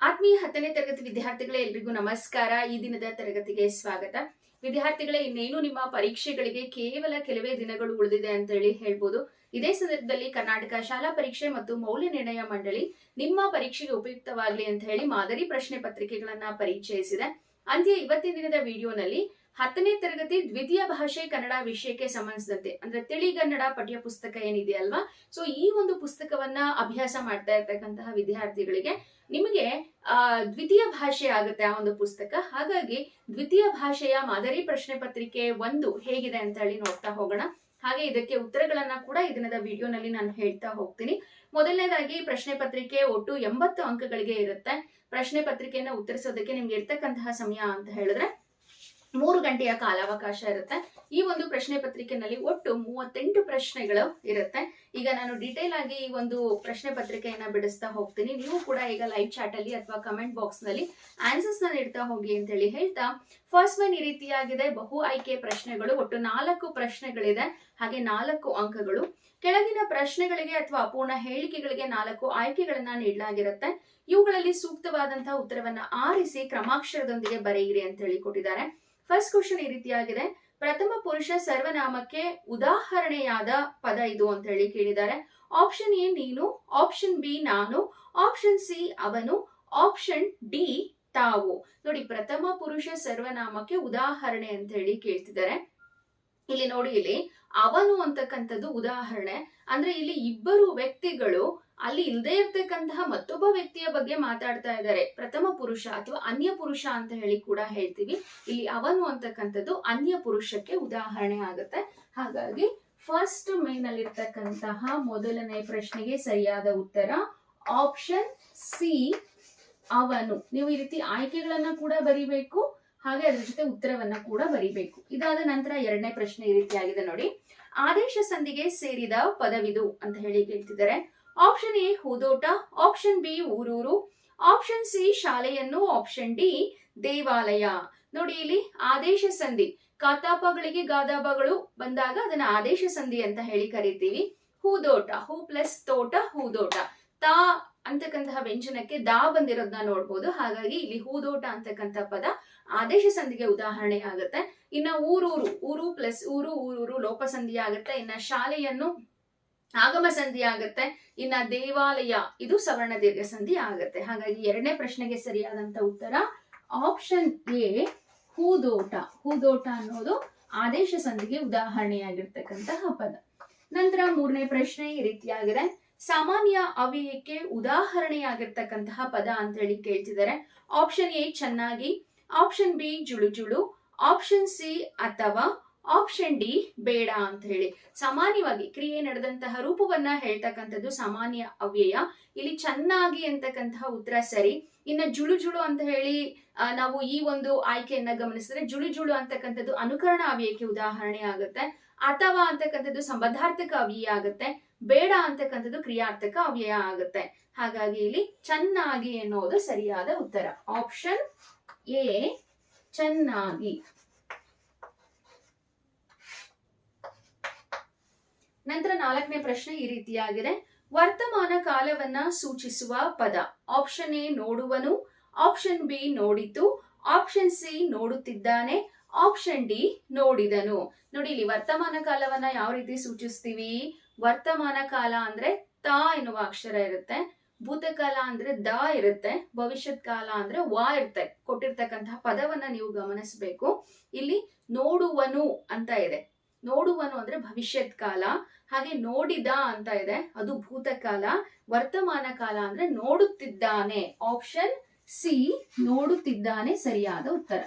ಆತ್ಮೀಯ ಹತ್ತನೇ ತರಗತಿ ವಿದ್ಯಾರ್ಥಿಗಳೇ, ಎಲ್ರಿಗೂ ನಮಸ್ಕಾರ. ಈ ದಿನದ ತರಗತಿಗೆ ಸ್ವಾಗತ. ವಿದ್ಯಾರ್ಥಿಗಳೇ, ಇನ್ನೇನು ನಿಮ್ಮ ಪರೀಕ್ಷೆಗಳಿಗೆ ಕೇವಲ ಕೆಲವೇ ದಿನಗಳು ಉಳಿದಿದೆ ಅಂತ ಹೇಳಿ ಹೇಳ್ಬೋದು. ಇದೇ ಸಂದರ್ಭದಲ್ಲಿ ಕರ್ನಾಟಕ ಶಾಲಾ ಪರೀಕ್ಷೆ ಮತ್ತು ಮೌಲ್ಯ ನಿರ್ಣಯ ಮಂಡಳಿ ನಿಮ್ಮ ಪರೀಕ್ಷೆಗೆ ಉಪಯುಕ್ತವಾಗಲಿ ಅಂತ ಹೇಳಿ ಮಾದರಿ ಪ್ರಶ್ನೆ ಪತ್ರಿಕೆಗಳನ್ನ ಪರಿಚಯಿಸಿದೆ. ಅಂತ್ಯ ಇವತ್ತಿನ ದಿನದ ವಿಡಿಯೋನಲ್ಲಿ ಹತ್ತನೇ ತರಗತಿ ದ್ವಿತೀಯ ಭಾಷೆ ಕನ್ನಡ ವಿಷಯಕ್ಕೆ ಸಂಬಂಧಿಸಿದಂತೆ, ಅಂದ್ರೆ ತಿಳಿಗನ್ನಡ ಪಠ್ಯ ಪುಸ್ತಕ ಏನಿದೆ ಅಲ್ವಾ? ಸೊ ಈ ಒಂದು ಪುಸ್ತಕವನ್ನ ಅಭ್ಯಾಸ ಮಾಡ್ತಾ ಇರ್ತಕ್ಕಂತಹ ವಿದ್ಯಾರ್ಥಿಗಳಿಗೆ ನಿಮಗೆ ದ್ವಿತೀಯ ಭಾಷೆ ಆಗುತ್ತೆ ಆ ಒಂದು ಪುಸ್ತಕ. ಹಾಗಾಗಿ ದ್ವಿತೀಯ ಭಾಷೆಯ ಮಾದರಿ ಪ್ರಶ್ನೆ ಪತ್ರಿಕೆ ಒಂದು ಹೇಗಿದೆ ಅಂತ ಹೇಳಿ ನೋಡ್ತಾ ಹೋಗೋಣ. ಹಾಗೆ ಇದಕ್ಕೆ ಉತ್ತರಗಳನ್ನ ಕೂಡ ಈ ದಿನದ ವಿಡಿಯೋನಲ್ಲಿ ನಾನು ಹೇಳ್ತಾ ಹೋಗ್ತೀನಿ. ಮೊದಲನೇದಾಗಿ, ಪ್ರಶ್ನೆ ಪತ್ರಿಕೆ ಒಟ್ಟು ಎಂಬತ್ತು ಅಂಕಗಳಿಗೆ ಇರುತ್ತೆ. ಪ್ರಶ್ನೆ ಪತ್ರಿಕೆಯನ್ನ ಉತ್ತರಿಸೋದಕ್ಕೆ ನಿಮ್ಗೆ ಇರ್ತಕ್ಕಂತಹ ಸಮಯ ಅಂತ ಹೇಳಿದ್ರೆ ಮೂರು ಗಂಟೆಯ ಕಾಲಾವಕಾಶ ಇರುತ್ತೆ. ಈ ಒಂದು ಪ್ರಶ್ನೆ ಪತ್ರಿಕೆನಲ್ಲಿ ಒಟ್ಟು ಮೂವತ್ತೆಂಟು ಪ್ರಶ್ನೆಗಳು ಇರುತ್ತೆ. ಈಗ ನಾನು ಡೀಟೇಲ್ ಆಗಿ ಈ ಒಂದು ಪ್ರಶ್ನೆ ಪತ್ರಿಕೆಯನ್ನ ಬಿಡಿಸ್ತಾ ಹೋಗ್ತೀನಿ. ನೀವು ಕೂಡ ಈಗ ಲೈವ್ ಚಾಟ್ ಅಲ್ಲಿ ಅಥವಾ ಕಮೆಂಟ್ ಬಾಕ್ಸ್ನಲ್ಲಿ ಆನ್ಸರ್ಸ್ನ ನೀಡ್ತಾ ಹೋಗಿ ಅಂತ ಹೇಳಿ ಹೇಳ್ತಾ ಫಸ್ಟ್ ಒನ್ ಈ ರೀತಿಯಾಗಿದೆ. ಬಹು ಆಯ್ಕೆ ಪ್ರಶ್ನೆಗಳು, ಒಟ್ಟು ನಾಲ್ಕು ಪ್ರಶ್ನೆಗಳಿದೆ. ಹಾಗೆ ನಾಲ್ಕು ಅಂಕಗಳು. ಕೆಳಗಿನ ಪ್ರಶ್ನೆಗಳಿಗೆ ಅಥವಾ ಅಪೂರ್ಣ ಹೇಳಿಕೆಗಳಿಗೆ ನಾಲ್ಕು ಆಯ್ಕೆಗಳನ್ನ ನೀಡಲಾಗಿರುತ್ತೆ. ಇವುಗಳಲ್ಲಿ ಸೂಕ್ತವಾದಂತಹ ಉತ್ತರವನ್ನ ಆರಿಸಿ ಕ್ರಮಾಕ್ಷರದೊಂದಿಗೆ ಬರೆಯಿರಿ ಅಂತ ಹೇಳಿ ಕೊಟ್ಟಿದ್ದಾರೆ. ಫಸ್ಟ್ ಕ್ವಶನ್ ಈ ರೀತಿಯಾಗಿದೆ. ಪ್ರಥಮ ಪುರುಷ ಸರ್ವನಾಮಕ್ಕೆ ಉದಾಹರಣೆಯಾದ ಪದ ಇದು ಅಂತ ಹೇಳಿ ಕೇಳಿದ್ದಾರೆ. ಆಪ್ಷನ್ ಎ ನೀನು ಆಪ್ಷನ್ ಬಿ ನಾನು ಆಪ್ಷನ್ ಸಿ ಅವನು ಆಪ್ಷನ್ ಡಿ ತಾವು. ನೋಡಿ, ಪ್ರಥಮ ಪುರುಷ ಸರ್ವನಾಮಕ್ಕೆ ಉದಾಹರಣೆ ಅಂತ ಹೇಳಿ ಕೇಳ್ತಿದ್ದಾರೆ. ಇಲ್ಲಿ ನೋಡಿ, ಇಲ್ಲಿ ಅವನು ಅಂತಕ್ಕಂಥದ್ದು ಉದಾಹರಣೆ. ಅಂದ್ರೆ ಇಲ್ಲಿ ಇಬ್ಬರು ವ್ಯಕ್ತಿಗಳು ಅಲ್ಲಿ ಇಲ್ಲದೆ ಇರ್ತಕ್ಕಂತಹ ಮತ್ತೊಬ್ಬ ವ್ಯಕ್ತಿಯ ಬಗ್ಗೆ ಮಾತಾಡ್ತಾ ಇದ್ದಾರೆ. ಪ್ರಥಮ ಪುರುಷ ಅಥವಾ ಅನ್ಯ ಪುರುಷ ಅಂತ ಹೇಳಿ ಕೂಡ ಹೇಳ್ತೀವಿ. ಇಲ್ಲಿ ಅವನು ಅಂತಕ್ಕಂಥದ್ದು ಅನ್ಯ ಪುರುಷಕ್ಕೆ ಉದಾಹರಣೆ ಆಗುತ್ತೆ. ಹಾಗಾಗಿ ಫಸ್ಟ್ ಮೇನ್ ಅಲ್ಲಿರ್ತಕ್ಕಂತಹ ಮೊದಲನೇ ಪ್ರಶ್ನೆಗೆ ಸರಿಯಾದ ಉತ್ತರ ಆಪ್ಷನ್ ಸಿ ಅವನು. ನೀವು ಈ ರೀತಿ ಆಯ್ಕೆಗಳನ್ನ ಕೂಡ ಬರಿಬೇಕು. ಹಾಗೆ ಅದ್ರ ಜೊತೆ ಉತ್ತರವನ್ನ ಕೂಡ ಬರಿಬೇಕು. ಇದಾದ ನಂತರ ಎರಡನೇ ಪ್ರಶ್ನೆ ಈ ರೀತಿಯಾಗಿದೆ ನೋಡಿ. ಆದೇಶ ಸಂಧಿಗೆ ಸೇರಿದ ಪದವಿದು ಅಂತ ಹೇಳಿ ಕೇಳ್ತಿದ್ದಾರೆ. ಆಪ್ಷನ್ ಎ ಹೂದೋಟ ಆಪ್ಷನ್ ಬಿ ಊರೂರು ಆಪ್ಷನ್ ಸಿ ಶಾಲೆಯನ್ನು ಆಪ್ಷನ್ ಡಿ ದೇವಾಲಯ ನೋಡಿ ಇಲ್ಲಿ ಆದೇಶ ಸಂಧಿ. ಕಾತಾಪಗಳಿಗೆ ಗಾದಾಪಗಳು ಬಂದಾಗ ಅದನ್ನ ಆದೇಶ ಸಂಧಿ ಅಂತ ಹೇಳಿ ಕರಿತೀವಿ. ಹೂದೋಟ ಹೂ ಪ್ಲಸ್ ತೋಟ ಹೂದೋಟ ತಾ ಅಂತಕ್ಕಂತಹ ವ್ಯಂಜನಕ್ಕೆ ದಾ ಬಂದಿರೋದನ್ನ ನೋಡ್ಬೋದು. ಹಾಗಾಗಿ ಇಲ್ಲಿ ಹೂದೋಟ ಅಂತಕ್ಕಂಥ ಪದ ಆದೇಶ ಸಂಧಿಗೆ ಉದಾಹರಣೆ ಆಗುತ್ತೆ. ಇನ್ನ ಊರೂರು ಊರು ಪ್ಲಸ್ ಊರು ಊರೂರು ಲೋಪ ಸಂಧಿ ಆಗುತ್ತೆ. ಇನ್ನ ಶಾಲೆಯನ್ನು ಆಗಮ ಸಂಧಿ ಆಗತ್ತೆ, ಇನ್ನ ದೇವಾಲಯ, ಇದು ಸವರ್ಣ ದೀರ್ಘ ಸಂಧಿ ಆಗತ್ತೆ. ಹಾಗಾಗಿ ಎರಡನೇ ಪ್ರಶ್ನೆಗೆ ಸರಿಯಾದಂತ ಉತ್ತರ ಆಪ್ಷನ್ ಎ ಹೂದೋಟ. ಹೂದೋಟ ಅನ್ನೋದು ಆದೇಶ ಸಂಧಿಗೆ ಉದಾಹರಣೆಯಾಗಿರ್ತಕ್ಕಂತಹ ಪದ. ನಂತರ ಮೂರನೇ ಪ್ರಶ್ನೆ ಈ ರೀತಿಯಾಗಿದೆ. ಸಾಮಾನ್ಯ ಅವ್ಯಯಕ್ಕೆ ಉದಾಹರಣೆಯಾಗಿರ್ತಕ್ಕಂತಹ ಪದ ಅಂತ ಹೇಳಿ ಕೇಳ್ತಿದ್ದಾರೆ. ಆಪ್ಷನ್ ಎ ಚೆನ್ನಾಗಿ. ಆಪ್ಷನ್ ಬಿ ಜುಳು ಜುಳು. ಆಪ್ಷನ್ ಸಿ ಅಥವಾ ಆಪ್ಷನ್ ಡಿ ಬೇಡ ಅಂತ ಹೇಳಿ. ಸಾಮಾನ್ಯವಾಗಿ ಕ್ರಿಯೆ ನಡೆದಂತಹ ರೂಪವನ್ನ ಹೇಳ್ತಕ್ಕಂಥದ್ದು ಸಾಮಾನ್ಯ ಅವ್ಯಯ. ಇಲ್ಲಿ ಚೆನ್ನಾಗಿ ಅಂತಕ್ಕಂತಹ ಉತ್ತರ ಸರಿ. ಇನ್ನ ಜುಳು ಜುಳು ಅಂತ ಹೇಳಿ ನಾವು ಈ ಒಂದು ಆಯ್ಕೆಯನ್ನ ಗಮನಿಸಿದ್ರೆ ಜುಳು ಜುಳು ಅಂತಕ್ಕಂಥದ್ದು ಅನುಕರಣ ಅವ್ಯಯಕ್ಕೆ ಉದಾಹರಣೆ ಆಗುತ್ತೆ. ಅಥವಾ ಅಂತಕ್ಕಂಥದ್ದು ಸಂಬಂಧಾರ್ಥಕ ಅವ್ಯಯ ಆಗುತ್ತೆ. ಬೇಡ ಅಂತಕ್ಕಂಥದ್ದು ಕ್ರಿಯಾರ್ಥಕ ಅವ್ಯಯ ಆಗುತ್ತೆ. ಹಾಗಾಗಿ ಇಲ್ಲಿ ಚೆನ್ನಾಗಿ ಎನ್ನುವುದು ಸರಿಯಾದ ಉತ್ತರ. ಆಪ್ಷನ್ ಎ ಚೆನ್ನಾಗಿ. ನಂತರ ನಾಲ್ಕನೇ ಪ್ರಶ್ನೆ ಈ ರೀತಿಯಾಗಿದೆ. ವರ್ತಮಾನ ಕಾಲವನ್ನ ಸೂಚಿಸುವ ಪದ. ಆಪ್ಷನ್ ಎ ನೋಡುವನು. ಆಪ್ಷನ್ ಬಿ ನೋಡಿತು. ಆಪ್ಷನ್ ಸಿ ನೋಡುತ್ತಿದ್ದಾನೆ. ಆಪ್ಷನ್ ಡಿ ನೋಡಿದನು. ನೋಡಿ, ಇಲ್ಲಿ ವರ್ತಮಾನ ಕಾಲವನ್ನ ಯಾವ ರೀತಿ ಸೂಚಿಸ್ತೀವಿ? ವರ್ತಮಾನ ಕಾಲ ಅಂದ್ರೆ ತ ಎನ್ನುವ ಅಕ್ಷರ ಇರುತ್ತೆ. ಭೂತಕಾಲ ಅಂದ್ರೆ ದ ಇರುತ್ತೆ. ಭವಿಷ್ಯತ್ ಕಾಲ ಅಂದ್ರೆ ವಾ ಇರುತ್ತೆ. ಕೊಟ್ಟಿರ್ತಕ್ಕಂತಹ ಪದವನ್ನ ನೀವು ಗಮನಿಸಬೇಕು. ಇಲ್ಲಿ ನೋಡುವನು ಅಂತ ಇದೆ. ನೋಡುವನು ಅಂದ್ರೆ ಭವಿಷ್ಯತ್ ಕಾಲ. ಹಾಗೆ ನೋಡಿದ ಅಂತ ಇದೆ, ಅದು ಭೂತಕಾಲ. ವರ್ತಮಾನ ಕಾಲ ಅಂದ್ರೆ ನೋಡುತ್ತಿದ್ದಾನೆ. ಆಪ್ಷನ್ ಸಿ ನೋಡುತ್ತಿದ್ದಾನೆ ಸರಿಯಾದ ಉತ್ತರ.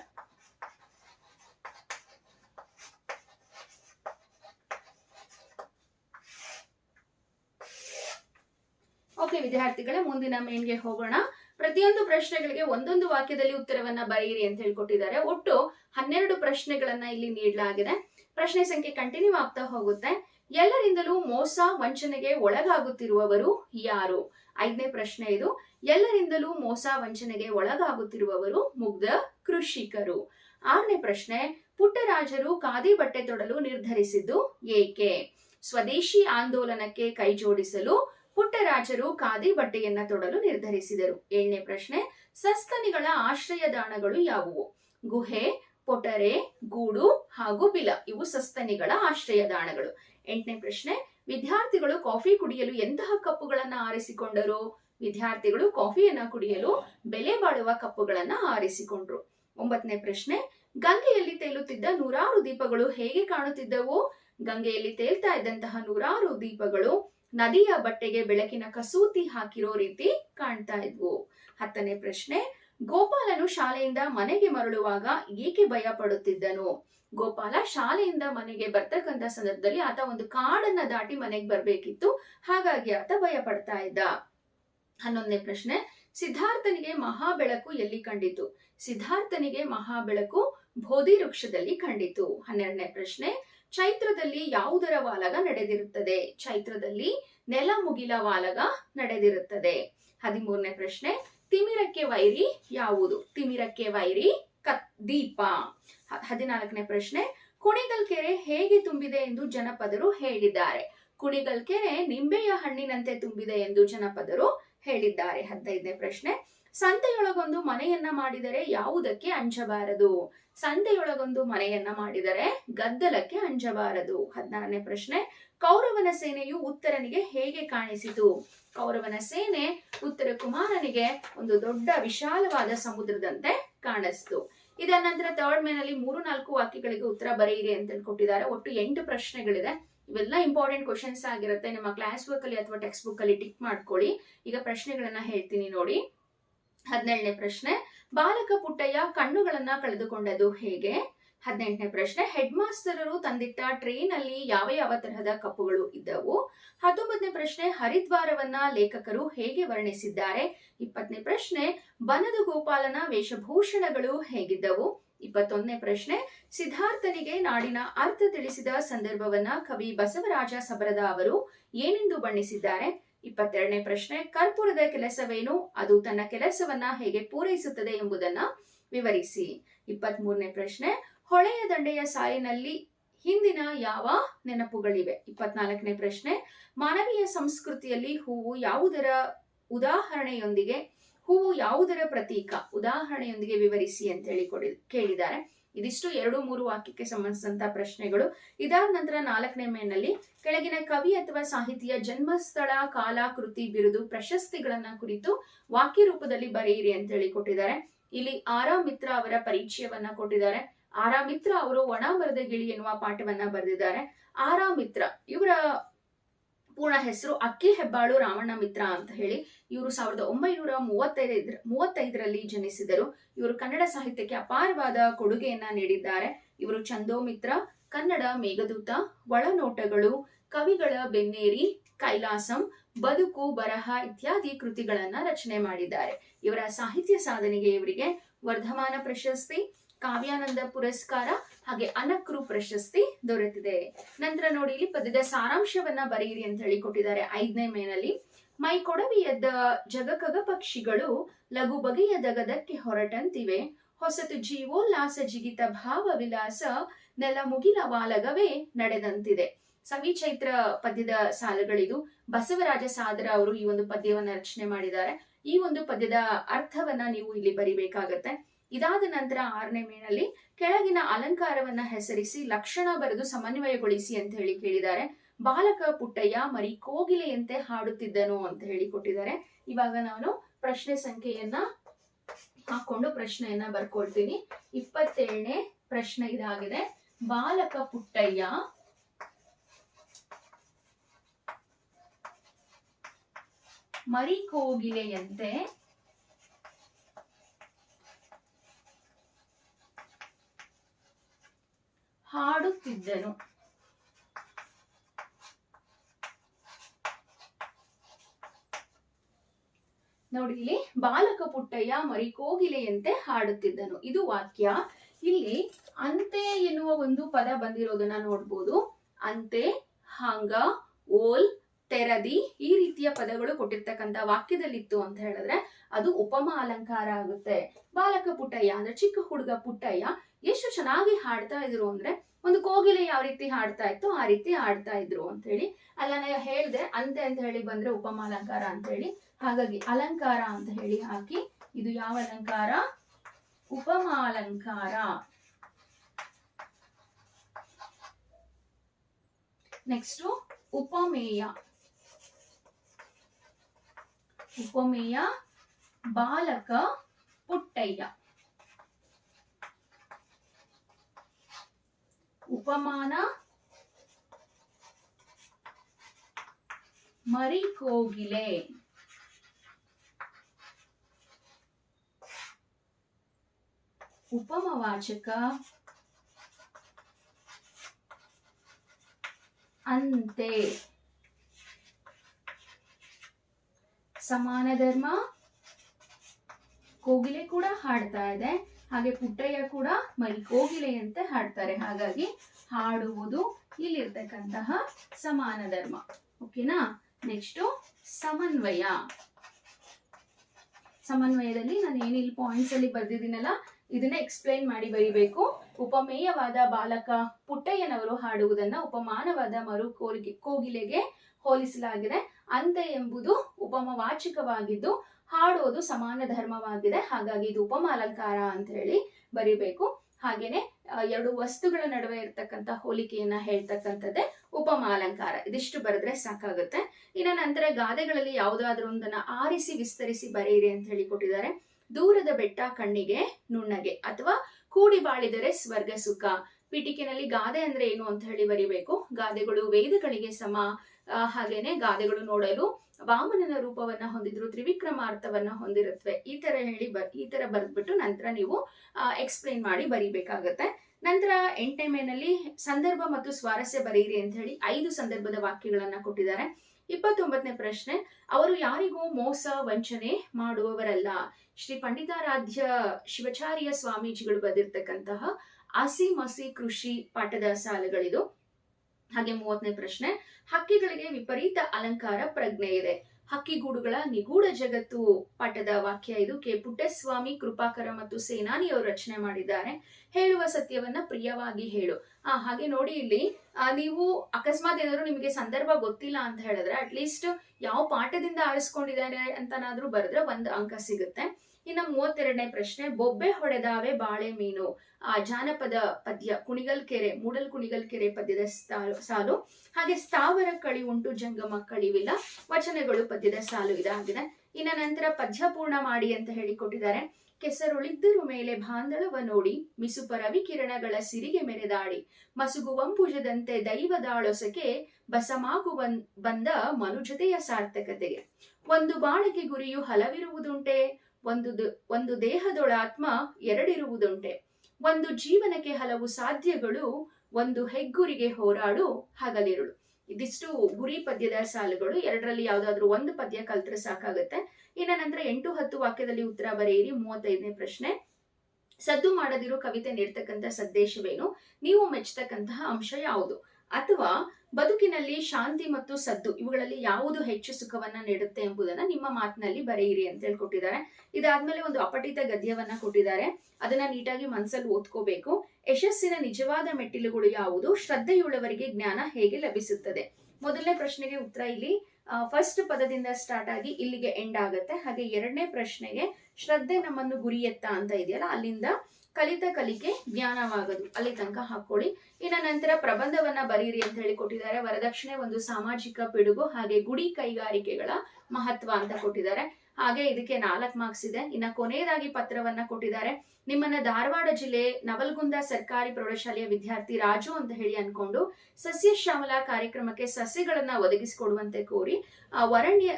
ಓಕೆ ವಿದ್ಯಾರ್ಥಿಗಳೇ, ಮುಂದಿನ ಮೇನ್ಗೆ ಹೋಗೋಣ. ಪ್ರತಿಯೊಂದು ಪ್ರಶ್ನೆಗಳಿಗೆ ಒಂದೊಂದು ವಾಕ್ಯದಲ್ಲಿ ಉತ್ತರವನ್ನ ಬರೆಯಿರಿ ಅಂತ ಹೇಳ್ಕೊಟ್ಟಿದ್ದಾರೆ. ಒಟ್ಟು ಹನ್ನೆರಡು ಪ್ರಶ್ನೆಗಳನ್ನ ಇಲ್ಲಿ ನೀಡಲಾಗಿದೆ. ಪ್ರಶ್ನೆ ಸಂಖ್ಯೆ ಕಂಟಿನ್ಯೂ ಆಗ್ತಾ ಹೋಗುತ್ತೆ. ಎಲ್ಲರಿಂದಲೂ ಮೋಸ, ವಂಚನೆಗೆ ಒಳಗಾಗುತ್ತಿರುವವರು ಯಾರು? ಐದನೇ ಪ್ರಶ್ನೆ ಇದು. ಎಲ್ಲರಿಂದಲೂ ಮೋಸ, ವಂಚನೆಗೆ ಒಳಗಾಗುತ್ತಿರುವವರು ಮುಗ್ಧ ಕೃಷಿಕರು. ಆರನೇ ಪ್ರಶ್ನೆ. ಪುಟ್ಟರಾಜರು ಖಾದಿ ಬಟ್ಟೆ ತೊಡಲು ನಿರ್ಧರಿಸಿದ್ದು ಏಕೆ? ಸ್ವದೇಶಿ ಆಂದೋಲನಕ್ಕೆ ಕೈಜೋಡಿಸಲು ಪುಟ್ಟರಾಜರು ಖಾದಿ ಬಟ್ಟೆಯನ್ನ ತೊಡಲು ನಿರ್ಧರಿಸಿದರು. ಏಳನೇ ಪ್ರಶ್ನೆ. ಸಸ್ತನಿಗಳ ಆಶ್ರಯದಾಣಗಳು ಯಾವುವು? ಗುಹೆ ಪೊಟರೆ ಗೂಡು ಹಾಗೂ ಬಿಲ. ಇವು ಸಸ್ತನಿಗಳ ಆಶ್ರಯದಾಣಗಳು ಎಂಟನೇ ಪ್ರಶ್ನೆ, ವಿದ್ಯಾರ್ಥಿಗಳು ಕಾಫಿ ಕುಡಿಯಲು ಎಂತಹ ಕಪ್ಪುಗಳನ್ನ ಆರಿಸಿಕೊಂಡರು? ವಿದ್ಯಾರ್ಥಿಗಳು ಕಾಫಿಯನ್ನ ಕುಡಿಯಲು ಬೆಲೆ ಬಾಳುವ ಕಪ್ಪುಗಳನ್ನ ಆರಿಸಿಕೊಂಡ್ರು. ಒಂಬತ್ತನೇ ಪ್ರಶ್ನೆ, ಗಂಗೆಯಲ್ಲಿ ತೇಲುತ್ತಿದ್ದ ನೂರಾರು ದೀಪಗಳು ಹೇಗೆ ಕಾಣುತ್ತಿದ್ದವು? ಗಂಗೆಯಲ್ಲಿ ತೇಲ್ತಾ ಇದ್ದಂತಹ ನೂರಾರು ದೀಪಗಳು ನದಿಯ ಬಟ್ಟೆಗೆ ಬೆಳಕಿನ ಕಸೂತಿ ಹಾಕಿರೋ ರೀತಿ ಕಾಣ್ತಾ ಇದ್ವು. ಹತ್ತನೇ ಪ್ರಶ್ನೆ ಗೋಪಾಲನು ಶಾಲೆಯಿಂದ ಮನೆಗೆ ಮರಳುವಾಗ ಏಕೆ ಭಯ ಪಡುತ್ತಿದ್ದನು ಗೋಪಾಲ ಶಾಲೆಯಿಂದ ಮನೆಗೆ ಬರ್ತಕ್ಕಂತ ಸಂದರ್ಭದಲ್ಲಿ ಆತ ಒಂದು ಕಾಡನ್ನ ದಾಟಿ ಮನೆಗೆ ಬರ್ಬೇಕಿತ್ತು. ಹಾಗಾಗಿ ಆತ ಭಯ ಪಡ್ತಾ ಇದ್ದ. ಹನ್ನೊಂದನೇ ಪ್ರಶ್ನೆ, ಸಿದ್ಧಾರ್ಥನಿಗೆ ಮಹಾ ಬೆಳಕು ಎಲ್ಲಿ ಕಂಡಿತು? ಸಿದ್ಧಾರ್ಥನಿಗೆ ಮಹಾಬೆಳಕು ಬೋಧಿ ವೃಕ್ಷದಲ್ಲಿ ಕಂಡಿತು. ಹನ್ನೆರಡನೇ ಪ್ರಶ್ನೆ, ಚೈತ್ರದಲ್ಲಿ ಯಾವುದರ ವಾಲಗ ನಡೆದಿರುತ್ತದೆ? ಚೈತ್ರದಲ್ಲಿ ನೆಲ ಮುಗಿಲ ವಾಲಗ ನಡೆದಿರುತ್ತದೆ. ಹದಿಮೂರನೇ ಪ್ರಶ್ನೆ ತಿಮಿರಕ್ಕೆ ವೈರಿ ಯಾವುದು? ತಿಮಿರಕ್ಕೆ ವೈರಿ ಕತ್ ದೀಪ. ಹದಿನಾಲ್ಕನೇ ಪ್ರಶ್ನೆ. ಕುಣಿಗಲ್ ಕೆರೆ ಹೇಗೆ ತುಂಬಿದೆ ಎಂದು ಜನಪದರು ಹೇಳಿದ್ದಾರೆ. ಕುಣಿಗಲ್ ಕೆರೆ ನಿಂಬೆಯ ಹಣ್ಣಿನಂತೆ ತುಂಬಿದೆ ಎಂದು ಜನಪದರು ಹೇಳಿದ್ದಾರೆ. ಹದಿನೈದನೇ ಪ್ರಶ್ನೆ. ಸಂತೆಯೊಳಗೊಂದು ಮನೆಯನ್ನ ಮಾಡಿದರೆ ಯಾವುದಕ್ಕೆ ಅಂಜಬಾರದು? ಸಂತೆಯೊಳಗೊಂದು ಮನೆಯನ್ನ ಮಾಡಿದರೆ ಗದ್ದಲಕ್ಕೆ ಅಂಜಬಾರದು. ಹದಿನಾರನೇ ಪ್ರಶ್ನೆ. ಕೌರವನ ಸೇನೆಯು ಉತ್ತರನಿಗೆ ಹೇಗೆ ಕಾಣಿಸಿತು? ಕೌರವನ ಸೇನೆ ಉತ್ತರ ಕುಮಾರನಿಗೆ ಒಂದು ದೊಡ್ಡ ವಿಶಾಲವಾದ ಸಮುದ್ರದಂತೆ ಕಾಣಿಸ್ತು. ಇದರ ನಂತರ ಥರ್ಡ್ ಮೇನಲ್ಲಿ ಮೂರು ನಾಲ್ಕು ವಾಕ್ಯಗಳಿಗೆ ಉತ್ತರ ಬರೆಯಿರಿ ಅಂತ ಕೊಟ್ಟಿದ್ದಾರೆ. ಒಟ್ಟು ಎಂಟು ಪ್ರಶ್ನೆಗಳಿದೆ. ಇವೆಲ್ಲ ಇಂಪಾರ್ಟೆಂಟ್ ಕ್ವಶನ್ಸ್ ಆಗಿರುತ್ತೆ. ನಿಮ್ಮ ಕ್ಲಾಸ್ ವರ್ಕ್ ಅಲ್ಲಿ ಅಥವಾ ಟೆಕ್ಸ್ಟ್ ಬುಕ್ ಅಲ್ಲಿ ಟಿಕ್ ಮಾಡ್ಕೊಳ್ಳಿ. ಈಗ ಪ್ರಶ್ನೆಗಳನ್ನ ಹೇಳ್ತೀನಿ ನೋಡಿ. ಹದಿನೇಳನೇ ಪ್ರಶ್ನೆ, ಬಾಲಕ ಪುಟ್ಟಯ್ಯ ಕಣ್ಣುಗಳನ್ನ ಕಳೆದುಕೊಂಡದ್ದು ಹೇಗೆ? ಹದಿನೆಂಟನೇ ಪ್ರಶ್ನೆ ಹೆಡ್ ಮಾಸ್ಟರರು ತಂದಿಟ್ಟ ಟ್ರೈನ್ ಅಲ್ಲಿ ಯಾವ ಯಾವ ತರಹದ ಕಪ್ಪುಗಳು ಇದ್ದವು? ಹತ್ತೊಂಬತ್ತನೇ ಪ್ರಶ್ನೆ, ಹರಿದ್ವಾರವನ್ನ ಲೇಖಕರು ಹೇಗೆ ವರ್ಣಿಸಿದ್ದಾರೆ? ಇಪ್ಪತ್ತನೇ ಪ್ರಶ್ನೆ, ಬನದ ಗೋಪಾಲನ ವೇಷಭೂಷಣಗಳು ಹೇಗಿದ್ದವು? ಇಪ್ಪತ್ತೊಂದನೇ ಪ್ರಶ್ನೆ, ಸಿದ್ಧಾರ್ಥನಿಗೆ ನಾಡಿನ ಅರ್ಥ ತಿಳಿಸಿದ ಸಂದರ್ಭವನ್ನ ಕವಿ ಬಸವರಾಜ ಸಬರದ ಅವರು ಏನೆಂದು ಬಣ್ಣಿಸಿದ್ದಾರೆ? ಇಪ್ಪತ್ತೆರಡನೇ ಪ್ರಶ್ನೆ, ಕರ್ಪೂರದ ಕೆಲಸವೇನು? ಅದು ತನ್ನ ಕೆಲಸವನ್ನ ಹೇಗೆ ಪೂರೈಸುತ್ತದೆ ಎಂಬುದನ್ನ ವಿವರಿಸಿ. ಇಪ್ಪತ್ತ್ ಮೂರನೇ ಪ್ರಶ್ನೆ ಹೊಳೆಯ ದಂಡೆಯ ಸಾಲಿನಲ್ಲಿ ಹಿಂದಿನ ಯಾವ ನೆನಪುಗಳಿವೆ? ಇಪ್ಪತ್ನಾಲ್ಕನೇ ಪ್ರಶ್ನೆ. ಮಾನವೀಯ ಸಂಸ್ಕೃತಿಯಲ್ಲಿ ಹೂವು ಯಾವುದರ ಉದಾಹರಣೆಯೊಂದಿಗೆ, ಹೂವು ಯಾವುದರ ಪ್ರತೀಕ? ಉದಾಹರಣೆಯೊಂದಿಗೆ ವಿವರಿಸಿ ಅಂತ ಹೇಳಿ ಕೊಡಿ, ಕೇಳಿದ್ದಾರೆ. ಇದಿಷ್ಟು ಎರಡು ಮೂರು ವಾಕ್ಯಕ್ಕೆ ಸಂಬಂಧಿಸಿದಂತಹ ಪ್ರಶ್ನೆಗಳು. ಇದಾದ ನಂತರ ನಾಲ್ಕನೇ ಮೇನಲ್ಲಿ ಕೆಳಗಿನ ಕವಿ ಅಥವಾ ಸಾಹಿತಿಯ ಜನ್ಮಸ್ಥಳ, ಕಾಲಾಕೃತಿ, ಬಿರುದು, ಪ್ರಶಸ್ತಿಗಳನ್ನ ಕುರಿತು ವಾಕ್ಯ ರೂಪದಲ್ಲಿ ಬರೆಯಿರಿ ಅಂತ ಹೇಳಿ ಕೊಟ್ಟಿದ್ದಾರೆ. ಇಲ್ಲಿ ಆರಾ ಮಿತ್ರ ಅವರ ಪರಿಚಯವನ್ನ ಕೊಟ್ಟಿದ್ದಾರೆ. ಆರಾ ಮಿತ್ರ ಅವರು ಒಣ ಮರದ ಗಿಳಿ ಎನ್ನುವ ಪಾಠವನ್ನ ಬರೆದಿದ್ದಾರೆ. ಆರಾಮಿತ್ರ ಇವರ ಪೂರ್ಣ ಹೆಸರು ಅಕ್ಕಿ ಹೆಬ್ಬಾಳು ರಾಮಣ್ಣ ಮಿತ್ರ ಅಂತ ಹೇಳಿ ಇವರು ಸಾವಿರದ ಒಂಬೈನೂರ ಮೂವತ್ತೈದ್ರ ಮೂವತ್ತೈದರಲ್ಲಿ ಜನಿಸಿದರು. ಇವರು ಕನ್ನಡ ಸಾಹಿತ್ಯಕ್ಕೆ ಅಪಾರವಾದ ಕೊಡುಗೆಯನ್ನ ನೀಡಿದ್ದಾರೆ. ಇವರು ಚಂದೋ ಮಿತ್ರ, ಕನ್ನಡ ಮೇಘದೂತ, ಒಳನೋಟಗಳು, ಕವಿಗಳ ಬೆನ್ನೇರಿ, ಕೈಲಾಸಂ, ಬದುಕು, ಬರಹ ಇತ್ಯಾದಿ ಕೃತಿಗಳನ್ನ ರಚನೆ ಮಾಡಿದ್ದಾರೆ. ಇವರ ಸಾಹಿತ್ಯ ಸಾಧನೆಗೆ ಇವರಿಗೆ ವರ್ಧಮಾನ ಪ್ರಶಸ್ತಿ ಕಾವ್ಯಾನಂದ ಪುರಸ್ಕಾರ ಹಾಗೆ ಅನಕ್ರು ಪ್ರಶಸ್ತಿ ದೊರೆತಿದೆ. ನಂತರ ನೋಡಿ, ಇಲ್ಲಿ ಪದ್ಯದ ಸಾರಾಂಶವನ್ನ ಬರೆಯಿರಿ ಅಂತ ಹೇಳಿ ಕೊಟ್ಟಿದ್ದಾರೆ ಐದನೇ ಮೇನಲ್ಲಿ. ಮೈ ಕೊಡವಿಯದ್ದ ಜಗಕಗ ಪಕ್ಷಿಗಳು ಲಘು ಬಗೆಯ ದಗದಕ್ಕೆ ಹೊರಟಂತಿವೆ. ಹೊಸತು ಜೀವೋಲ್ಲಾಸ ಜಿಗಿತ ಭಾವ ವಿಲಾಸ ನೆಲ ಮುಗಿಲ ವಾಲಗವೇ ನಡೆದಂತಿದೆ. ಸವಿ ಚೈತ್ರ ಪದ್ಯದ ಸಾಲುಗಳಿದು ಬಸವರಾಜ ಸಾದರ ಅವರು ಈ ಒಂದು ಪದ್ಯವನ್ನ ರಚನೆ ಮಾಡಿದ್ದಾರೆ. ಈ ಒಂದು ಪದ್ಯದ ಅರ್ಥವನ್ನ ನೀವು ಇಲ್ಲಿ ಬರಿಬೇಕಾಗತ್ತೆ. ಇದಾದ ನಂತರ ಆರನೇ ಮೇನಲ್ಲಿ ಕೆಳಗಿನ ಅಲಂಕಾರವನ್ನ ಹೆಸರಿಸಿ ಲಕ್ಷಣ ಬರೆದು ಸಮನ್ವಯಗೊಳಿಸಿ ಅಂತ ಹೇಳಿ ಕೇಳಿದ್ದಾರೆ. ಬಾಲಕ ಪುಟ್ಟಯ್ಯ ಮರಿ ಕೋಗಿಲೆಯಂತೆ ಹಾಡುತ್ತಿದ್ದನು ಅಂತ ಹೇಳಿ ಕೊಟ್ಟಿದ್ದಾರೆ. ಇವಾಗ ನಾನು ಪ್ರಶ್ನೆ ಸಂಖ್ಯೆಯನ್ನ ಹಾಕೊಂಡು ಪ್ರಶ್ನೆಯನ್ನ ಬರ್ಕೊಳ್ತೀನಿ. ಇಪ್ಪತ್ತೇಳನೇ ಪ್ರಶ್ನೆ ಇದಾಗಿದೆ. ಬಾಲಕ ಪುಟ್ಟಯ್ಯ ಮರಿ ಕೋಗಿಲೆಯಂತೆ ಹಾಡುತ್ತಿದ್ದನು. ನೋಡಿ, ಇಲ್ಲಿ ಬಾಲಕ ಪುಟ್ಟಯ್ಯ ಮರಿ ಕೋಗಿಲೆಯಂತೆ ಹಾಡುತ್ತಿದ್ದನು. ಇದು ವಾಕ್ಯ. ಇಲ್ಲಿ ಅಂತೆ ಎನ್ನುವ ಒಂದು ಪದ ಬಂದಿರೋದನ್ನ ನೋಡ್ಬೋದು. ಅಂತೆ, ಹಂಗ, ಓಲ್, ತೆರದಿ ಈ ರೀತಿಯ ಪದಗಳು ಕೊಟ್ಟಿರ್ತಕ್ಕಂಥ ವಾಕ್ಯದಲ್ಲಿತ್ತು ಅಂತ ಹೇಳಿದ್ರೆ ಅದು ಉಪಮ ಅಲಂಕಾರ ಆಗುತ್ತೆ. ಬಾಲಕ ಪುಟ್ಟಯ್ಯ ಅಂದ್ರೆ ಚಿಕ್ಕ ಹುಡುಗ ಪುಟ್ಟಯ್ಯ ಎಷ್ಟು ಚೆನ್ನಾಗಿ ಹಾಡ್ತಾ ಇದ್ರು ಅಂದ್ರೆ ಒಂದು ಕೋಗಿಲೆ ಯಾವ ರೀತಿ ಹಾಡ್ತಾ ಇತ್ತು, ಆ ರೀತಿ ಹಾಡ್ತಾ ಇದ್ರು ಅಂತ ಹೇಳಿ ಅಲ್ಲ ನಾನು ಹೇಳ್ದೆ, ಅಂತೆ ಅಂತ ಹೇಳಿ ಬಂದ್ರೆ ಉಪಮ ಅಲಂಕಾರ ಅಂತ ಹೇಳಿ. ಹಾಗಾಗಿ ಅಲಂಕಾರ ಅಂತ ಹೇಳಿ ಹಾಕಿ, ಇದು ಯಾವ ಅಲಂಕಾರ? ಉಪಮ ಅಲಂಕಾರ. ನೆಕ್ಸ್ಟ್ ಉಪಮೇಯ. ಉಪಮೇಯ, ಬಾಲಕ ಪುಟ್ಟಯ್ಯ. ಉಪಮಾನ. ಮರಿಕೋಗಿಲೆ. ಉಪಮವಾಚಕ ಅಂತೆ. ಸಮಾನ ಧರ್ಮ. ಕೋಗಿಲೆ ಕೂಡ ಹಾಡ್ತಾ ಇದೆ. ಹಾಗೆ ಪುಟ್ಟಯ್ಯ ಕೂಡ ಮರಿ ಕೋಗಿಲೆಯಂತೆ ಹಾಡ್ತಾರೆ. ಹಾಗಾಗಿ ಹಾಡುವುದು ಇಲ್ಲಿರ್ತಕ್ಕಂತಹ ಸಮಾನ ಧರ್ಮ. ಓಕೆನಾ? ನೆಕ್ಸ್ಟ್ ಸಮನ್ವಯ. ಸಮನ್ವಯದಲ್ಲಿ ನಾನು ಏನಿಲ್ಲಿ ಪಾಯಿಂಟ್ಸ್ ಅಲ್ಲಿ ಬರ್ದಿದ್ದೀನಲ್ಲ, ಇದನ್ನ ಎಕ್ಸ್ಪ್ಲೈನ್ ಮಾಡಿ ಬರೀಬೇಕು. ಉಪಮೇಯವಾದ ಬಾಲಕ ಪುಟ್ಟಯ್ಯನವರು ಹಾಡುವುದನ್ನ ಉಪಮಾನವಾದ ಮರು ಕೋಲಿಗೆ, ಕೋಗಿಲೆಗೆ ಹೋಲಿಸಲಾಗಿದೆ. ಅಂತೆ ಎಂಬುದು ಉಪಮವಾಚಕವಾಗಿದ್ದು ಹಾಡೋದು ಸಮಾನ ಧರ್ಮವಾಗಿದೆ. ಹಾಗಾಗಿ ಇದು ಉಪಮ ಅಲಂಕಾರ ಅಂತ ಹೇಳಿ ಬರಿಬೇಕು. ಹಾಗೇನೆ ಎರಡು ವಸ್ತುಗಳ ನಡುವೆ ಇರ್ತಕ್ಕಂಥ ಹೋಲಿಕೆಯನ್ನ ಹೇಳ್ತಕ್ಕಂಥದ್ದೇ ಉಪಮ ಅಲಂಕಾರ ಇದಿಷ್ಟು ಬರೆದ್ರೆ ಸಾಕಾಗುತ್ತೆ. ಇನ್ನ ನಂತರ ಗಾದೆಗಳಲ್ಲಿ ಯಾವುದಾದ್ರೂ ಒಂದನ್ನ ಆರಿಸಿ, ವಿಸ್ತರಿಸಿ ಬರೆಯಿರಿ ಅಂತ ಹೇಳಿ ಕೊಟ್ಟಿದ್ದಾರೆ. ದೂರದ ಬೆಟ್ಟ ಕಣ್ಣಿಗೆ, ನುಣ್ಣಗೆ ಅಥವಾ ಕೂಡಿ ಬಾಳಿದರೆ ಸ್ವರ್ಗ ಸುಖ. ಪೀಠಿಕೆನಲ್ಲಿ ಗಾದೆ ಅಂದ್ರೆ ಏನು ಅಂತ ಹೇಳಿ ಬರಿಬೇಕು. ಗಾದೆಗಳು ವೇದಗಳಿಗೆ ಸಮ. ಹಾಗೇನೆ ಗಾದೆಗಳು ನೋಡಲು ವಾಮನನ ರೂಪವನ್ನ ಹೊಂದಿದ್ರು, ತ್ರಿವಿಕ್ರಮಾರ್ಥವನ್ನ ಹೊಂದಿರುತ್ತವೆ ಈ ತರ ಹೇಳಿ ಬರ್ ಈ ತರ ಬರೆದ್ಬಿಟ್ಟು ನಂತರ ನೀವು ಎಕ್ಸ್ಪ್ಲೈನ್ ಮಾಡಿ ಬರೀಬೇಕಾಗತ್ತೆ. ನಂತರ ಎಂಟನೇ ಮೇನಲ್ಲಿ ಸಂದರ್ಭ ಮತ್ತು ಸ್ವಾರಸ್ಯ ಬರೆಯಿರಿ ಅಂತ ಹೇಳಿ ಐದು ಸಂದರ್ಭದ ವಾಕ್ಯಗಳನ್ನ ಕೊಟ್ಟಿದ್ದಾರೆ. ಇಪ್ಪತ್ತೊಂಬತ್ತನೇ ಪ್ರಶ್ನೆ, ಅವರು ಯಾರಿಗೂ ಮೋಸ, ವಂಚನೆ ಮಾಡುವವರಲ್ಲ. ಶ್ರೀ ಪಂಡಿತಾರಾಧ್ಯ ಶಿವಚಾರ್ಯ ಸ್ವಾಮೀಜಿಗಳು ಬರೆದಿರ್ತಕ್ಕಂತಹ ಹಸಿ ಮಸಿ ಕೃಷಿ ಪಾಠದ ಸಾಲುಗಳಿದು. ಹಾಗೆ ಮೂವತ್ತನೇ ಪ್ರಶ್ನೆ, ಹಕ್ಕಿಗಳಿಗೆ ವಿಪರೀತ ಅಲಂಕಾರ ಪ್ರಜ್ಞೆ ಇದೆ. ಹಕ್ಕಿಗೂಡುಗಳ ನಿಗೂಢ ಜಗತ್ತು. ಪಾಠದ ವಾಕ್ಯ ಇದು. ಕೆ. ಪುಟ್ಟಸ್ವಾಮಿ, ಕೃಪಾಕರ ಮತ್ತು ಸೇನಾನಿ ಅವರು ರಚನೆ ಮಾಡಿದ್ದಾರೆ. ಹೇಳುವ ಸತ್ಯವನ್ನ ಪ್ರಿಯವಾಗಿ ಹೇಳು. ಆ, ಹಾಗೆ ನೋಡಿ ಇಲ್ಲಿ ನೀವು ಅಕಸ್ಮಾತ್ ಏನಾದ್ರು ನಿಮಗೆ ಸಂದರ್ಭ ಗೊತ್ತಿಲ್ಲ ಅಂತ ಹೇಳಿದ್ರೆ ಅಟ್ ಲೀಸ್ಟ್ ಯಾವ ಪಾಠದಿಂದ ಆರಿಸ್ಕೊಂಡಿದ್ದಾರೆ ಅಂತನಾದ್ರೂ ಬರೆದ್ರೆ ಒಂದು ಅಂಕ ಸಿಗುತ್ತೆ. ಇನ್ನ ಮೂವತ್ತೆರಡನೇ ಪ್ರಶ್ನೆ, ಬೊಬ್ಬೆ ಹೊಡೆದಾವೆ ಬಾಳೆ ಮೀನು. ಆ, ಜಾನಪದ ಪದ್ಯ, ಕುಣಿಗಲ್ ಕೆರೆ, ಮೂಡಲ್ ಕುಣಿಗಲ್ ಕೆರೆ ಪದ್ಯದ ಸಾಲು ಹಾಗೆ ಸ್ಥಾವರ ಕಳಿ ಉಂಟು, ಜಂಗಮ ಕಳಿವಿಲ್ಲ, ವಚನಗಳು ಪದ್ಯದ ಸಾಲು ಇದಾಗಿದೆ ಇನ್ನ ನಂತರ ಪದ್ಯ ಪೂರ್ಣ ಮಾಡಿ ಅಂತ ಹೇಳಿ ಕೊಟ್ಟಿದ್ದಾರೆ ಕೆಸರುಳಿದ್ದರು ಮೇಲೆ ಬಾಂಧಳವ ನೋಡಿ ಮಿಸುಪರವಿಕಿರಣಗಳ ರವಿ ಕಿರಣಗಳ ಸಿರಿಗೆ ಮೆರೆದಾಡಿ. ಮಸುಗುವಂಪುಜದಂತೆ ದೈವದಾಳೊಸಕೆ ಬಸಮಾಗುವ ಬಂದ ಮನುಜತೆಯ ಸಾರ್ಥಕತೆಗೆ. ಒಂದು ಬಾಳಿಕೆ ಗುರಿಯು ಹಲವಿರುವುದುಂಟೆ? ಒಂದು ಒಂದು ಒಂದು ದೇಹದೊಳಾತ್ಮ ಎರಡಿರುವುದುಂಟೆ. ಒಂದು ಜೀವನಕ್ಕೆ ಹಲವು ಸಾಧ್ಯಗಳು ಒಂದು ಹೆಗ್ಗುರಿಗೆ ಹೋರಾಡು ಹಗಲಿರುಳು. ಇದಿಷ್ಟು ಗುರಿ ಪದ್ಯದ ಸಾಲುಗಳು. ಎರಡರಲ್ಲಿ ಯಾವ್ದಾದ್ರು ಒಂದು ಪದ್ಯ ಕಲ್ತ್ರೆ ಸಾಕಾಗುತ್ತೆ. ಇನ್ನ ನಂತರ ಎಂಟು ಹತ್ತು ವಾಕ್ಯದಲ್ಲಿ ಉತ್ತರ ಬರೆಯಿರಿ, ಮೂವತ್ತೈದನೇ ಪ್ರಶ್ನೆ. ಸದ್ದು ಮಾಡದಿರೋ ಕವಿತೆ ನೀಡ್ತಕ್ಕಂಥ ಸಂದೇಶವೇನು? ನೀವು ಮೆಚ್ಚತಕ್ಕಂತಹ ಅಂಶ ಯಾವುದು? ಅಥವಾ ಬದುಕಿನಲ್ಲಿ ಶಾಂತಿ ಮತ್ತು ಸದ್ದು ಇವುಗಳಲ್ಲಿ ಯಾವುದು ಹೆಚ್ಚು ಸುಖವನ್ನ ನೀಡುತ್ತೆ ಎಂಬುದನ್ನ ನಿಮ್ಮ ಮಾತಿನಲ್ಲಿ ಬರೆಯಿರಿ ಅಂತ ಹೇಳಿ ಕೊಟ್ಟಿದ್ದಾರೆ ಇದಾದ್ಮೇಲೆ ಒಂದು ಅಪಟಿತ ಗದ್ಯವನ್ನ ಕೊಟ್ಟಿದ್ದಾರೆ. ಅದನ್ನ ನೀಟಾಗಿ ಮನಸ್ಸಲ್ಲಿ ಓದ್ಕೋಬೇಕು. ಯಶಸ್ಸಿನ ನಿಜವಾದ ಮೆಟ್ಟಿಲುಗಳು ಯಾವುದು? ಶ್ರದ್ಧೆಯುಳ್ಳವರಿಗೆ ಜ್ಞಾನ ಹೇಗೆ ಲಭಿಸುತ್ತದೆ? ಮೊದಲನೇ ಪ್ರಶ್ನೆಗೆ ಉತ್ತರ ಇಲ್ಲಿ. ಫಸ್ಟ್ ಪದದಿಂದ ಸ್ಟಾರ್ಟ್ ಆಗಿ ಇಲ್ಲಿಗೆ ಎಂಡ್ ಆಗುತ್ತೆ. ಹಾಗೆ ಎರಡನೇ ಪ್ರಶ್ನೆಗೆ ಶ್ರದ್ಧೆ ನಮ್ಮನ್ನು ಗುರಿಯತ್ತ ಅಂತ ಇದೆಯಲ್ಲ, ಅಲ್ಲಿಂದ ಕಲಿತ ಕಲಿಕೆ ಜ್ಞಾನವಾಗದು. ಅಲ್ಲಿ ತನಕ ಹಾಕೊಳ್ಳಿ ಇನ್ನ ನಂತರ ಪ್ರಬಂಧವನ್ನ ಬರೀರಿ ಅಂತ ಹೇಳಿ ಕೊಟ್ಟಿದ್ದಾರೆ. ವರದಕ್ಷಿಣೆ ಒಂದು ಸಾಮಾಜಿಕ ಪಿಡುಗು ಹಾಗೆ ಗುಡಿ ಕೈಗಾರಿಕೆಗಳ ಮಹತ್ವ ಅಂತ ಕೊಟ್ಟಿದ್ದಾರೆ. ಹಾಗೆ ಇದಕ್ಕೆ ನಾಲ್ಕು ಮಾರ್ಕ್ಸ್ ಇದೆ. ಇನ್ನ ಕೊನೆಯದಾಗಿ ಪತ್ರವನ್ನ ಕೊಟ್ಟಿದ್ದಾರೆ. ನಿಮ್ಮನ್ನ ಧಾರವಾಡ ಜಿಲ್ಲೆ ನವಲ್ಗುಂದ ಸರ್ಕಾರಿ ಪ್ರೌಢಶಾಲೆಯ ವಿದ್ಯಾರ್ಥಿ ರಾಜು ಅಂತ ಹೇಳಿ ಅನ್ಕೊಂಡು ಸಸ್ಯ ಶ್ಯಾಮಲ ಕಾರ್ಯಕ್ರಮಕ್ಕೆ ಸಸ್ಯಗಳನ್ನ ಒದಗಿಸಿಕೊಡುವಂತೆ ಕೋರಿ ವರಣ್ಯ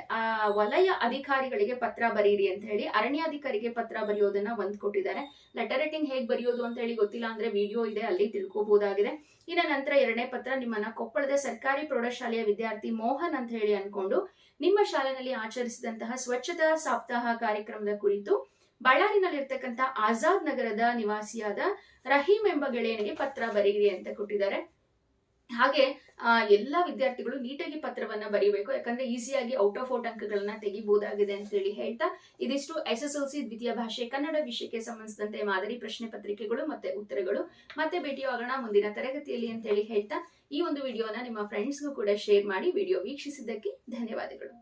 ವಲಯ ಅಧಿಕಾರಿಗಳಿಗೆ ಪತ್ರ ಬರೀರಿ ಅಂತ ಹೇಳಿ ಅರಣ್ಯಾಧಿಕಾರಿಗೆ ಪತ್ರ ಬರೆಯೋದನ್ನ ಒಂದ್ ಕೊಟ್ಟಿದ್ದಾರೆ. ಲೆಟರ್ ರೈಟಿಂಗ್ ಹೇಗ್ ಬರೆಯೋದು ಅಂತ ಹೇಳಿ ಗೊತ್ತಿಲ್ಲ ಅಂದ್ರೆ ವಿಡಿಯೋ ಇದೆ, ಅಲ್ಲಿ ತಿಳ್ಕೋಬಹುದಾಗಿದೆ ಇನ್ನ ನಂತರ ಎರಡನೇ ಪತ್ರ ನಿಮ್ಮನ್ನ ಕೊಪ್ಪಳದ ಸರ್ಕಾರಿ ಪ್ರೌಢಶಾಲೆಯ ವಿದ್ಯಾರ್ಥಿ ಮೋಹನ್ ಅಂತ ಹೇಳಿ ಅನ್ಕೊಂಡು ನಿಮ್ಮ ಶಾಲೆಯಲ್ಲಿ ಆಚರಿಸಿದಂತಹ ಸ್ವಚ್ಛತಾ ಸಪ್ತಾಹ ಕಾರ್ಯಕ್ರಮದ ಕುರಿತು ಬಳ್ಳಾರಿನಲ್ಲಿರ್ತಕ್ಕಂಥ ಆಜಾದ್ ನಗರದ ನಿವಾಸಿಯಾದ ರಹೀಂ ಎಂಬ ಗೆಳೆಯನಿಗೆ ಪತ್ರ ಬರೀರಿ ಅಂತ ಕೊಟ್ಟಿದ್ದಾರೆ. ಹಾಗೆ ಎಲ್ಲ ವಿದ್ಯಾರ್ಥಿಗಳು ನೀಟಾಗಿ ಪತ್ರವನ್ನ ಬರೀಬೇಕು, ಯಾಕಂದ್ರೆ ಈಸಿಯಾಗಿ ಔಟ್ ಆಫ್ ಔಟ್ ಅಂಕಗಳನ್ನ ತೆಗಿಬಹುದಾಗಿದೆ ಅಂತ ಹೇಳಿ ಹೇಳ್ತಾ, ಇದಿಷ್ಟು ಎಸ್ ಎಸ್ ಎಲ್ ಸಿ ದ್ವಿತೀಯ ಭಾಷೆ ಕನ್ನಡ ವಿಷಯಕ್ಕೆ ಸಂಬಂಧಿಸಿದಂತೆ ಮಾದರಿ ಪ್ರಶ್ನೆ ಪತ್ರಿಕೆಗಳು ಮತ್ತೆ ಉತ್ತರಗಳು. ಮತ್ತೆ ಭೇಟಿಯಾಗೋಣ ಮುಂದಿನ ತರಗತಿಯಲ್ಲಿ ಅಂತ ಹೇಳಿ ಹೇಳ್ತಾ, ಈ ಒಂದು ವಿಡಿಯೋನ ನಿಮ್ಮ ಫ್ರೆಂಡ್ಸ್ಗೂ ಕೂಡ ಶೇರ್ ಮಾಡಿ, ವಿಡಿಯೋ ವೀಕ್ಷಿಸಿದ್ದಕ್ಕೆ ಧನ್ಯವಾದಗಳು.